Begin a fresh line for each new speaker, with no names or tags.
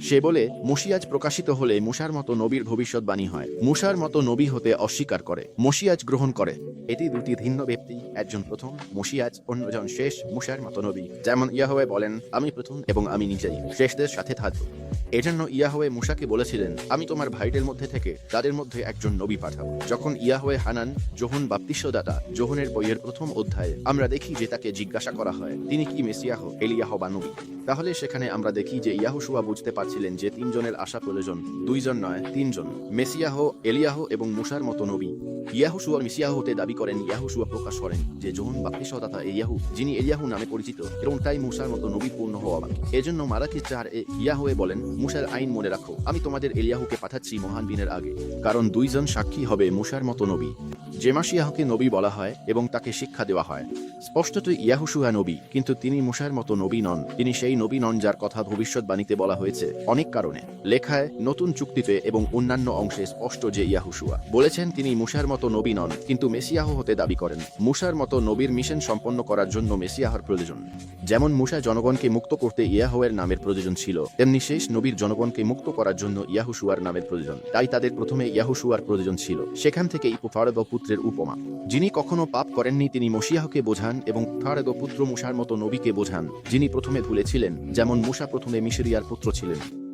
সে বলে মুশিয়াজ প্রকাশিত হলে মুসার মতো নবীর ভবিষ্যৎবাণী হয়। মুসার মতো নবী হতে অস্বীকার করে। মুশিয়াজ গ্রহণ করে। এটি দুটি ভিন্ন ব্যক্তি। একজন প্রথম মুশিয়াজ অন্যজন শেষ মুসার মতো নবী। যেমন ইয়াহওয়ে বলেন, আমি প্রথম এবং আমি নিজেই শেষদের সাথে থাকব। এজন্য ইয়াহওয়ে মুসাকে বলেছিলেন, আমি তোমার ভাইদের মধ্যে থেকে তাদের মধ্যে একজন নবী পাঠাবো। যখন ইয়াহওয়ে হানান জোহন বাপ্তিস্যদাতা জোহনের বইয়ের প্রথম অধ্যায়ে আমরা দেখি যে তাকে জিজ্ঞাসা করা হয়, তিনি কি মেসিয়াহ, এলিয়াহ বা নবী? তাহলে সেখানে আমরা দেখি যে ইয়াহুশুয়া বুঝতে পারছিলেন যে তিনজনের আশা প্রয়োজন। দুইজন নয়, তিনজন। মেসিয়াহ, এলিয়াহ এবং মুসার মতো নবী। ইয়াহুশুয়া মিসিয়াহ হতে দাবি করেন, ইয়াহুশুয়া প্রকাশ করেন যে জোহন বাপ্তিস্যদাতা এলিয়াহু, যিনি এলিয়াহু নামে পরিচিত, এবং তাই মুসার মতো নবী পূর্ণ হওয়া বাকি। এজন্য মারাকি চার এ ইয়াহুয়ে বলেন, মুসার আইন মনে রাখো, আমি তোমাদের এলিয়াহুকে পাঠাচ্ছি মহান দিনের আগে, কারণ দুইজন সাক্ষী হবে মুসার মতো নবী। জেমাশিয়াহকে নবী বলা হয় এবং তাকে শিক্ষা দেওয়া হয়। স্পষ্টত ইয়াহুশুয়া নবী, কিন্তু তিনি মুসার মতো নবী নন, তিনি সেই নবী নন যার কথা ভবিষ্যৎবাণীতে বলা হয়েছে অনেক কারণে। লেখায় নতুন চুক্তিতে এবং অন্যান্য অংশে স্পষ্ট যে ইয়াহুশুয়া। বলেছেন তিনি মুসার মতো নবী নন, কিন্তু মেসিয়াহ হতে দাবি করেন। মুসার মতো নবীর মিশন সম্পন্ন করার জন্য মেসিয়াহর প্রয়োজন। যেমন মুসা জনগণকে মুক্ত করতে ইয়াহুয়ের নামের প্রয়োজন ছিল, তেমনি শেষ নবীর জনগণকে মুক্ত করার জন্য ইয়াহুশুয়ার নামের প্রয়োজন। তাই তাদের প্রথমে ইয়াহুশুয়ার প্রয়োজন ছিল, সেখান থেকে ইপুফারদ পুত্রের উপমা। যিনি কখনো পাপ করেননি তিনি মসিয়াহকে বোঝান এবং ফারদ পুত্র মুসার মতো নবীকে বোঝান, যিনি প্রথমে ভুলেছিলেন। যেমন মুসা প্রথমে মিশরিয়ার পুত্র ছিলেন।